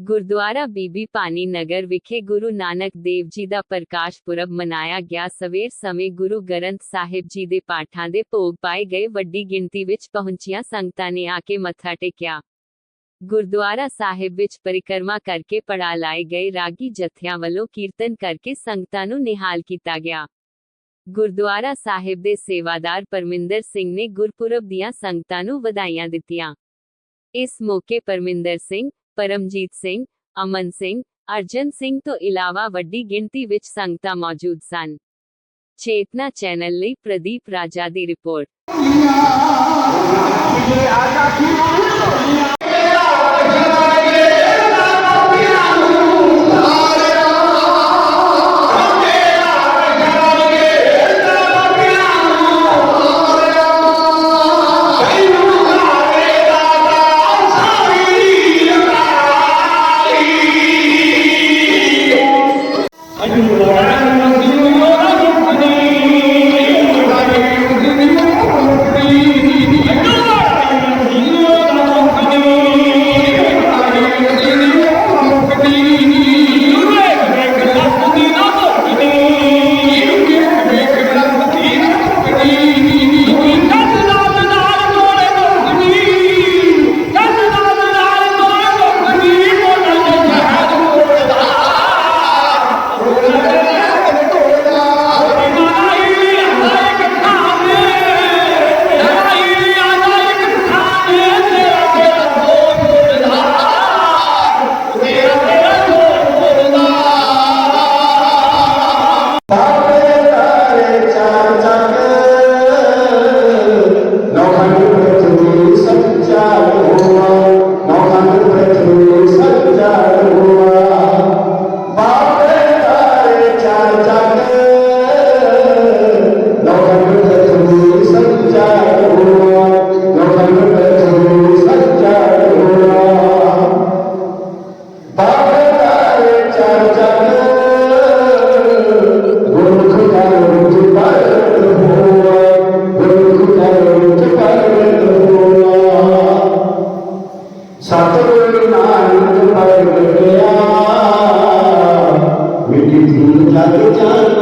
ਗੁਰਦੁਆਰਾ ਬੀਬੀ ਭਾਨੀ ਨਗਰ ਵਿਖੇ ਗੁਰੂ ਨਾਨਕ ਦੇਵ ਜੀ ਦਾ ਪ੍ਰਕਾਸ਼ ਪੁਰਬ ਮਨਾਇਆ ਗਿਆ। ਸਵੇਰ ਸਮੇਂ ਗੁਰੂ ਗ੍ਰੰਥ ਸਾਹਿਬ ਜੀ ਦੇ ਪਾਠਾਂ ਦੇ ਭੋਗ ਪਾਏ ਗਏ। ਵੱਡੀ ਗਿਣਤੀ ਵਿੱਚ ਪਹੁੰਚੀਆਂ ਸੰਗਤਾਂ ਨੇ ਆ ਕੇ ਮੱਥਾ ਟੇਕਿਆ। ਗੁਰਦੁਆਰਾ ਸਾਹਿਬ ਵਿੱਚ ਪਰਿਕਰਮਾ ਕਰਕੇ ਪੜਾ ਲਾਏ ਗਏ। ਰਾਗੀ ਜਥਿਆਂ ਵੱਲੋਂ ਕੀਰਤਨ ਕਰਕੇ ਸੰਗਤਾਂ ਨੂੰ ਨਿਹਾਲ ਕੀਤਾ ਗਿਆ। ਗੁਰਦੁਆਰਾ ਸਾਹਿਬ ਦੇ ਸੇਵਾਦਾਰ ਪਰਮਿੰਦਰ ਸਿੰਘ ਨੇ ਗੁਰਪੁਰਬ ਦੀਆਂ ਸੰਗਤਾਂ ਨੂੰ ਵਧਾਈਆਂ ਦਿੱਤੀਆਂ। ਇਸ ਮੌਕੇ ਪਰਮਿੰਦਰ ਸਿੰਘ ਪਰਮਜੀਤ ਸਿੰਘ ਅਮਨ ਸਿੰਘ ਅਰਜਨ ਸਿੰਘ ਤੋਂ ਇਲਾਵਾ ਵੱਡੀ ਗਿਣਤੀ ਵਿੱਚ ਸੰਗਤਾਂ ਮੌਜੂਦ ਸਨ ਚੇਤਨਾ ਚੈਨਲ ਲਈ ਪ੍ਰਦੀਪ ਰਾਜਾ ਦੀ ਰਿਪੋਰਟ Gracias. Lalu jangan